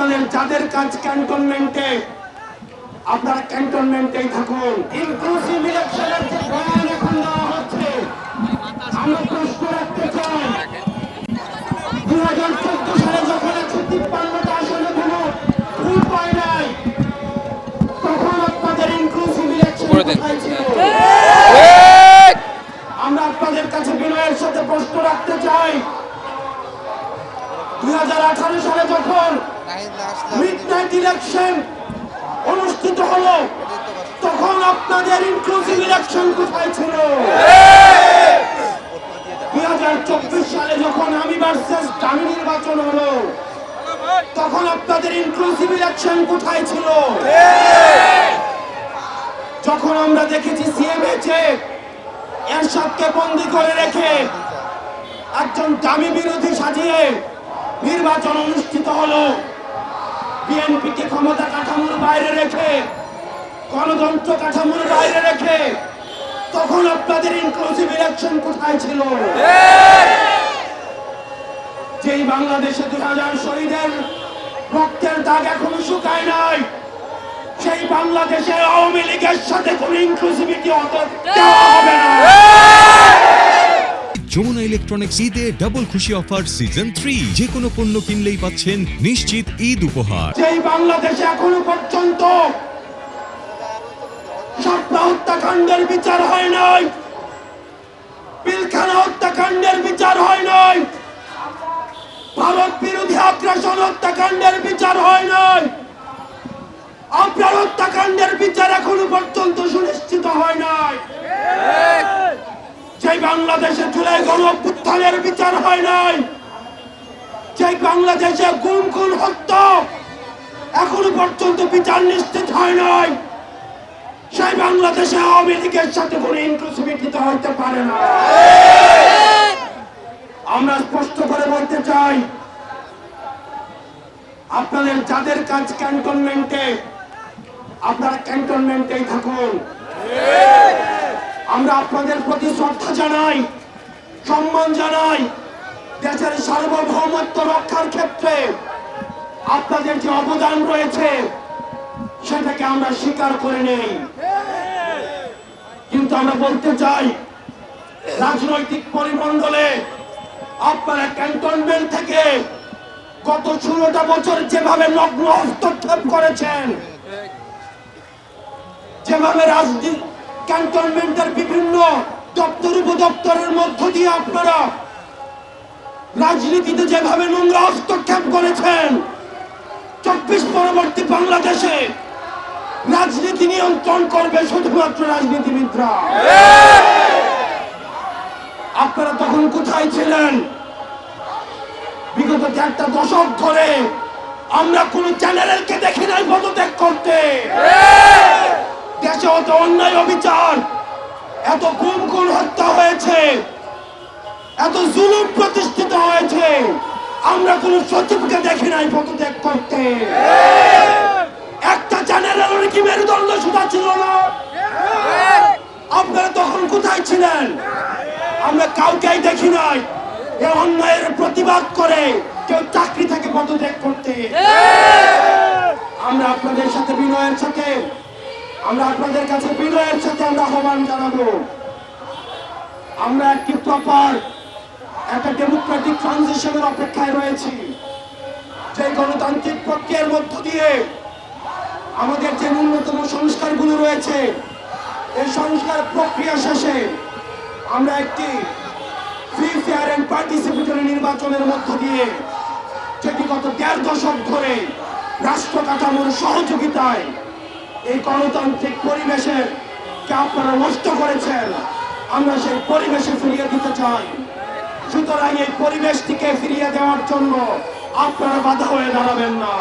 আপনাদের যাদের কাজ ক্যান্টনমেন্টে আপনারা ক্যান্টনমেন্টেই থাকুন। ইনক্লুসিভ ইলেকশনের যে বয়ান এখন দেওয়া হচ্ছে আমরা প্রশ্ন রাখতে চাই। দু হাজার চোদ্দ সালে যখন একশো তিপ্পান্নটা আসনে কোনো ভোট পায় নাই তখন আপনাদের ইনক্লুসিভ ইলেকশন কোথায় ছিল? আমরা আপনাদের কাছে বিনয়ের সাথে প্রশ্ন রাখতে চাই। দু হাজার আঠারো সালে যখন মিড নাইট ইলেকশন অনুষ্ঠিত হলো। তখন আপনাদের ইনক্লুসিভ ইলেকশন কোথায় ছিল? দুই হাজার চব্বিশ সালে যখন আমি ভার্সেস দামি নির্বাচন হলো, তখন আপনাদের ইনক্লুসিভ ইলেকশন কোথায় ছিল? যখন আমরা দেখেছি সিএমএচে এরশাদকে বন্দি করে রেখে একজন দামি বিরোধী সাজিয়ে নির্বাচন অনুষ্ঠিত হলো। বিএনপিকে ক্ষমতা কাঠামোর বাইরে রেখে, গণতন্ত্র কাঠামোর বাইরে রেখে, তখন আপনাদের ইনক্লুসিভ ইলেকশন কোথায় ছিল? যেই বাংলাদেশে দুই হাজার শহীদের রক্তের দাগ এখনও শুকায় নাই, সেই বাংলাদেশে আওয়ামী লীগের সাথে কোন ইনক্লুসিভিটি দেওয়া হবে না। যমুনা ইলেকট্রনিক্স ঈদে ডাবল খুশি অফার সিজন থ্রি যে কোনো পণ্য কিনলেই পাচ্ছেন নিশ্চিত ঈদ উপহার। বাংলাদেশে এখনও পর্যন্ত হত্যাকাণ্ডের বিচার হয় নাই, পিলখানা হত্যাকাণ্ডের বিচার হয় নাই, ভারত বিরোধী আগ্রাসন হত্যাকাণ্ডের বিচার হয় নাই। আপনার হত্যাকাণ্ডের বিচার এখনও পর্যন্ত সুনিশ্চিত হয় নাই যেই বাংলাদেশে জুলাই গণ অভ্যুত্থানের বিচার হয় নাই। যেই বাংলাদেশে গুম, খুন, হত্যা এখনও পর্যন্ত বিচার নিশ্চিত হয় নাই, সেই বাংলাদেশে আওয়ামী লীগের সাথে কোনো ইনক্লুসিভিটি তো হইতে পারে না। আমরা স্পষ্ট করে বলতে চাই, আপনাদের যাদের কাজ ক্যান্টনমেন্টে আপনারা ক্যান্টনমেন্টেই থাকুন। আমরা আপনাদের প্রতি শ্রদ্ধা জানাই, সম্মান জানাই, দেশের সার্বভৌমত্ব রক্ষার ক্ষেত্রে আপনাদের যে অবদান রয়েছে, সেটাকে আমরা স্বীকার করে নেই। কিন্তু আমরা বলতে চাই, রাজনৈতিক পরিমণ্ডলে আপনারা ক্যান্টনমেন্ট থেকে গত ষোলোটা বছর যেভাবে নগ্ন হস্তক্ষেপ করেছেন, যেভাবে রাজনীতি ক্যান্টনমেন্টের বিভিন্ন দপ্তর, উপদপ্তরের মধ্য দিয়ে আপনারা রাজনীতিতে যেভাবে নোংরা হস্তক্ষেপ করেছেন, চব্বিশ পরবর্তী বাংলাদেশে রাজনীতি নিয়ন্ত্রণ করবে শুধুমাত্র রাজনীতিবিদরা। আপনারা তখন কোথায় ছিলেন? বিগত চারটা দশক ধরে আমরা কোন চ্যানেলকে দেখি নাই পদত্যাগ করতে। দেশে অত অন্যায় অবিচার। এত গুম খুন হত্যা হয়েছে। এত জুলুম প্রতিষ্ঠিত হয়েছে। আমরা কোন সচিবকে দেখি নাই পদত্যাগ করতে। একটা চ্যানেলের কি মেরুদণ্ড সুতা ছিল না? আপনারা তখন কোথায় ছিলেন? আমরা কাউকেই দেখি নাই। এ অন্যায়ের প্রতিবাদ করে কেউ চাকরি থেকে পদত্যাগ করতে। আমরা আপনাদের সাথে বিনয়ের সাথে আমরা আপনাদের কাছে বিনয়ের সাথে আমরা আহ্বান জানাব। আমরা একটি প্রপার একটা ডেমোক্রেটিক ট্রানজিশনের অপেক্ষায় রয়েছি। যে গণতান্ত্রিক প্রক্রিয়ার মধ্য দিয়ে আমাদের যে ন্যূনতম সংস্কারগুলো রয়েছে, এই সংস্কার প্রক্রিয়া শেষে আমরা একটি ফ্রি ফেয়ার অ্যান্ড পার্টিসিপেটরি নির্বাচনের মধ্য দিয়ে যেটি গত দেড় দশক ধরে রাষ্ট্র কাঠামোর সহযোগিতায় এই গণতান্ত্রিক পরিবেশে কে আপনারা নষ্ট করেছেন, আমরা সেই পরিবেশে ফিরিয়ে দিতে চাই। সুতরাং এই পরিবেশটিকে ফিরিয়ে দেওয়ার জন্য আপনারা বাধা হয়ে দাঁড়াবেন না।